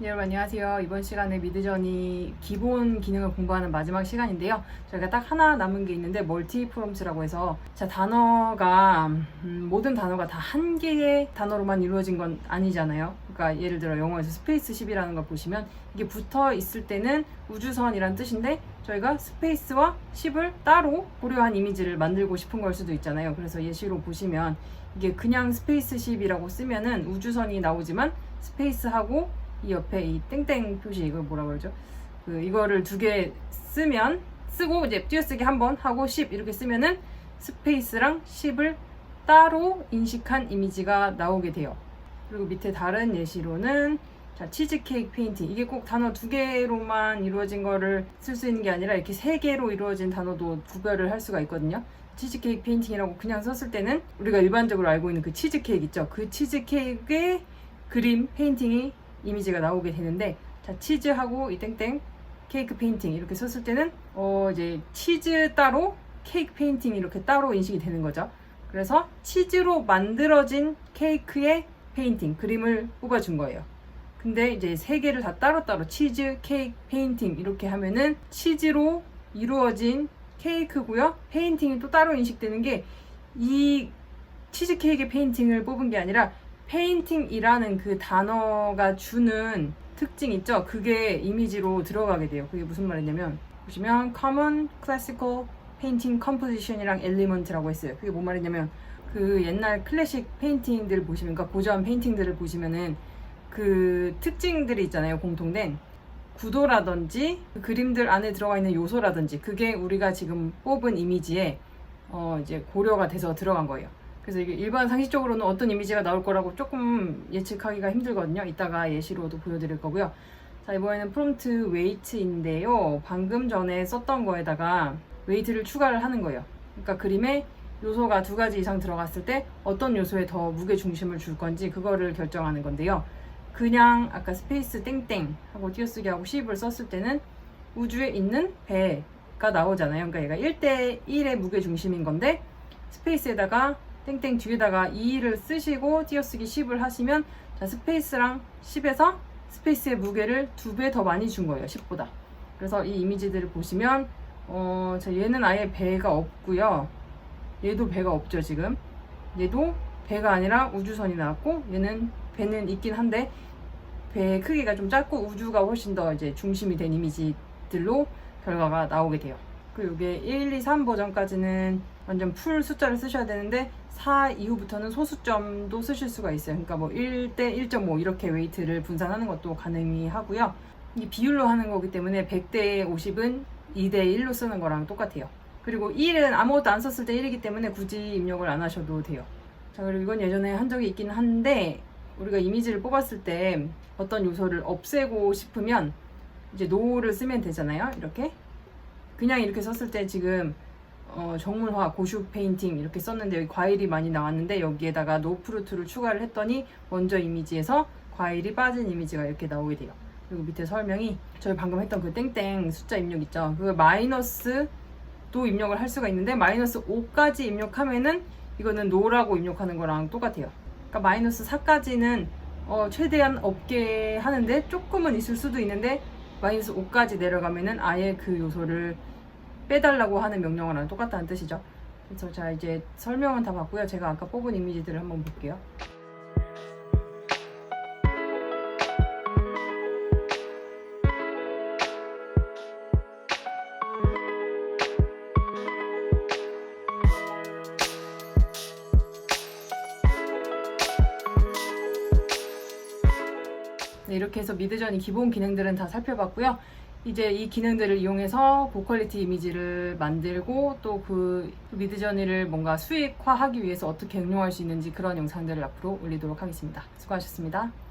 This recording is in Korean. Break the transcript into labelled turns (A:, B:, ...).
A: 네, 여러분 안녕하세요. 이번 시간에 미드전이 기본 기능을 공부하는 마지막 시간인데요. 저희가 딱 하나 남은 게 있는데 멀티 프롬스라고 해서 자 단어가 음, 모든 단어가 다 한 개의 단어로만 이루어진 건 아니잖아요. 그러니까 예를 들어 영어에서 스페이스 10이라는 걸 보시면 이게 붙어 있을 때는 우주선이란 뜻인데 저희가 스페이스와 10을 따로 고려한 이미지를 만들고 싶은 걸 수도 있잖아요. 그래서 예시로 보시면 이게 그냥 스페이스 10이라고 쓰면은 우주선이 나오지만 스페이스하고 이 옆에 이 땡땡 표시 이걸 뭐라 그러죠? 그 이거를 두 개 쓰면 쓰고 이제 띄어쓰기 한 번 하고 10 이렇게 쓰면은 스페이스랑 10을 따로 인식한 이미지가 나오게 돼요. 그리고 밑에 다른 예시로는 자, 치즈케이크 페인팅. 이게 꼭 단어 두 개로만 이루어진 거를 쓸 수 있는 게 아니라 이렇게 세 개로 이루어진 단어도 구별을 할 수가 있거든요. 치즈케이크 페인팅이라고 그냥 썼을 때는 우리가 일반적으로 알고 있는 그 치즈케이크 있죠. 그 치즈케이크의 그림, 페인팅이 이미지가 나오게 되는데 자 치즈하고 이 땡땡 케이크 페인팅 이렇게 썼을 때는 어 이제 치즈 따로 케이크 페인팅 이렇게 따로 인식이 되는 거죠. 그래서 치즈로 만들어진 케이크의 페인팅 그림을 뽑아준 거예요. 근데 이제 세 개를 다 따로따로 치즈, 케이크, 페인팅 이렇게 하면은 치즈로 이루어진 케이크고요. 페인팅이 또 따로 인식되는 게 이 치즈 케이크의 페인팅을 뽑은 게 아니라 페인팅이라는 그 단어가 주는 특징 있죠? 그게 이미지로 들어가게 돼요. 그게 무슨 말이냐면 보시면 common classical painting composition이랑 element라고 했어요. 그게 뭔 말이냐면 그 옛날 클래식 페인팅들 보시면 그러니까 고전 페인팅들을 보시면은 그 특징들이 있잖아요. 공통된 구도라든지 그 그림들 안에 들어가 있는 요소라든지 그게 우리가 지금 뽑은 이미지에 어 이제 고려가 돼서 들어간 거예요. 그래서 이게 일반 상식적으로는 어떤 이미지가 나올 거라고 조금 예측하기가 힘들거든요. 이따가 예시로도 보여드릴 거고요. 자, 이번에는 프롬트 웨이트인데요. 방금 전에 썼던 거에다가 웨이트를 추가를 하는 거예요. 그러니까 그림에 요소가 두 가지 이상 들어갔을 때 어떤 요소에 더 무게 중심을 줄 건지 그거를 결정하는 건데요. 그냥 아까 스페이스 땡땡 하고 띄어쓰기 하고 10을 썼을 때는 우주에 있는 배가 나오잖아요. 그러니까 얘가 1대 1의 무게 중심인 건데 스페이스에다가 땡땡 뒤에다가 2를 쓰시고 띄어쓰기 10을 하시면 자, 스페이스랑 10에서 스페이스의 무게를 두 배 더 많이 준 거예요. 10보다. 그래서 이 이미지들을 보시면 어, 자, 얘는 아예 배가 없고요. 얘도 배가 없죠, 지금. 얘도 배가 아니라 우주선이 나왔고 얘는 배는 있긴 한데 배의 크기가 좀 작고 우주가 훨씬 더 이제 중심이 된 이미지들로 결과가 나오게 돼요. 그리고 이게 1, 2, 3 버전까지는 완전 풀 숫자를 쓰셔야 되는데 4 이후부터는 소수점도 쓰실 수가 있어요. 그러니까 뭐 1대 1.5 이렇게 웨이트를 분산하는 것도 가능히 하고요. 이 비율로 하는 거기 때문에 100대 50은 2대 1로 쓰는 거랑 똑같아요. 그리고 1은 아무것도 안 썼을 때 1이기 때문에 굳이 입력을 안 하셔도 돼요. 자, 그리고 이건 예전에 한 적이 있긴 한데 우리가 이미지를 뽑았을 때 어떤 요소를 없애고 싶으면 이제 노를 쓰면 되잖아요. 이렇게. 그냥 이렇게 썼을 때 지금 어, 정물화, 고슈 페인팅 이렇게 썼는데 여기 과일이 많이 나왔는데 여기에다가 노프루트를 추가를 했더니 먼저 이미지에서 과일이 빠진 이미지가 이렇게 나오게 돼요. 그리고 밑에 설명이 저희 방금 했던 그 땡땡 숫자 입력 있죠. 그 마이너스도 입력을 할 수가 있는데 마이너스 5까지 입력하면은 이거는 노라고 입력하는 거랑 똑같아요. 그러니까 마이너스 4까지는 어, 최대한 없게 하는데 조금은 있을 수도 있는데 마이너스 5까지 내려가면은 아예 그 요소를 빼달라고 하는 명령어랑 똑같다는 뜻이죠. 그래서 자 이제 설명은 다 봤고요. 제가 아까 뽑은 이미지들을 한번 볼게요. 네, 이렇게 해서 미드전이 기본 기능들은 다 살펴봤고요. 이제 이 기능들을 이용해서 고퀄리티 이미지를 만들고 또 그 미드저니를 뭔가 수익화하기 위해서 어떻게 응용할 수 있는지 그런 영상들을 앞으로 올리도록 하겠습니다. 수고하셨습니다.